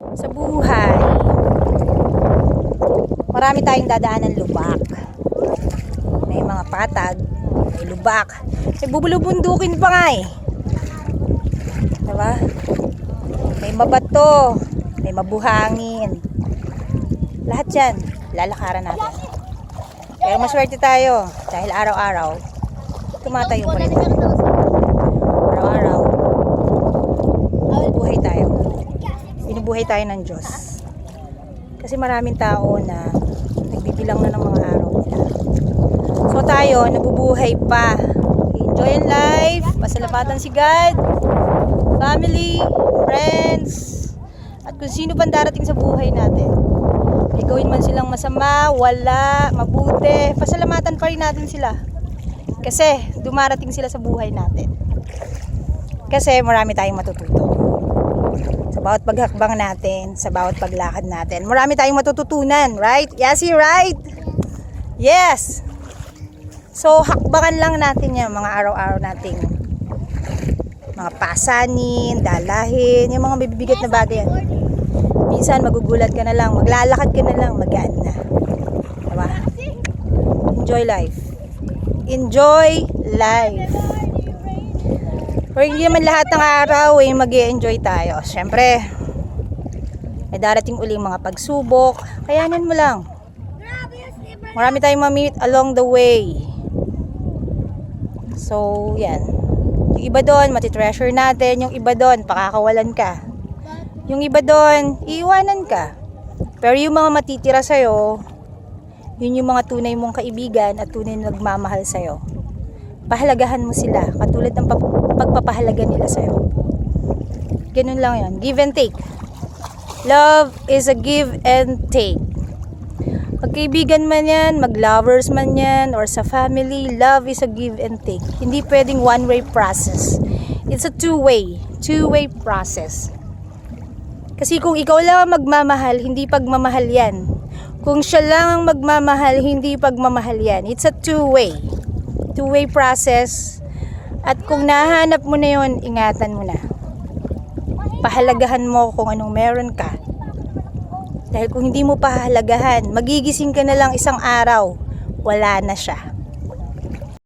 Sa buhay, marami tayong dadaanan lubak. May mga patag, may lubak. May bubulubundukin pa nga eh. Diba? May mabato, may mabuhangin. Lahat yan, lalakaran natin. Pero maswerte tayo dahil araw-araw, tumatayo pa rin. Araw-araw, buhay tayo. Binubuhay tayo ng Diyos. Kasi maraming tao na nagbibilang na ng mga araw nila. So tayo, nabubuhay pa. Enjoy ang life, pasalamatan si God, family, friends, at kung sino pang darating sa buhay natin. May gawin man silang masama, wala, mabuti, pasalamatan pa rin natin sila. Kasi dumarating sila sa buhay natin. Kasi marami tayong matututo. Sa bawat paghakbang natin, sa bawat paglakad natin. Marami tayong matututunan, right? Yasi, right? Yes! So, hakbangan lang natin yan, mga araw-araw nating mga pasanin, dalahin, yung mga bibibigat na bagay yan. Minsan magugulat ka na lang, maglalakad ka na lang, magaan na. Diba? Enjoy life. Enjoy life. Pero hindi naman lahat ng araw eh, mag enjoy tayo. Siyempre, may darating uling mga pagsubok. Kayanin mo lang. Marami tayong mamit along the way. So, yan. Yung iba doon, matitreasure natin. Yung iba doon, pakakawalan ka. Yung iba doon, iiwanan ka. Pero yung mga matitira sa'yo, yun yung mga tunay mong kaibigan at tunay na nagmamahal sa'yo. Pahalagahan mo sila, katulad ng pag- pagpapahalaga nila sa'yo. Ganun lang yan. Give and take. Love is a give and take. Magkaibigan man yan, maglovers man yan, or sa family, love is a give and take. Hindi pwedeng one-way process. It's a two-way, two-way process. Kasi kung ikaw lang ang magmamahal, hindi pagmamahal yan. Kung siya lang ang magmamahal, hindi pagmamahal yan. It's a two-way. Two-way process. At kung nahanap mo na yon, ingatan mo na. Pahalagahan mo kung anong meron ka. Dahil kung hindi mo pahalagahan, magigising ka na lang isang araw, wala na siya.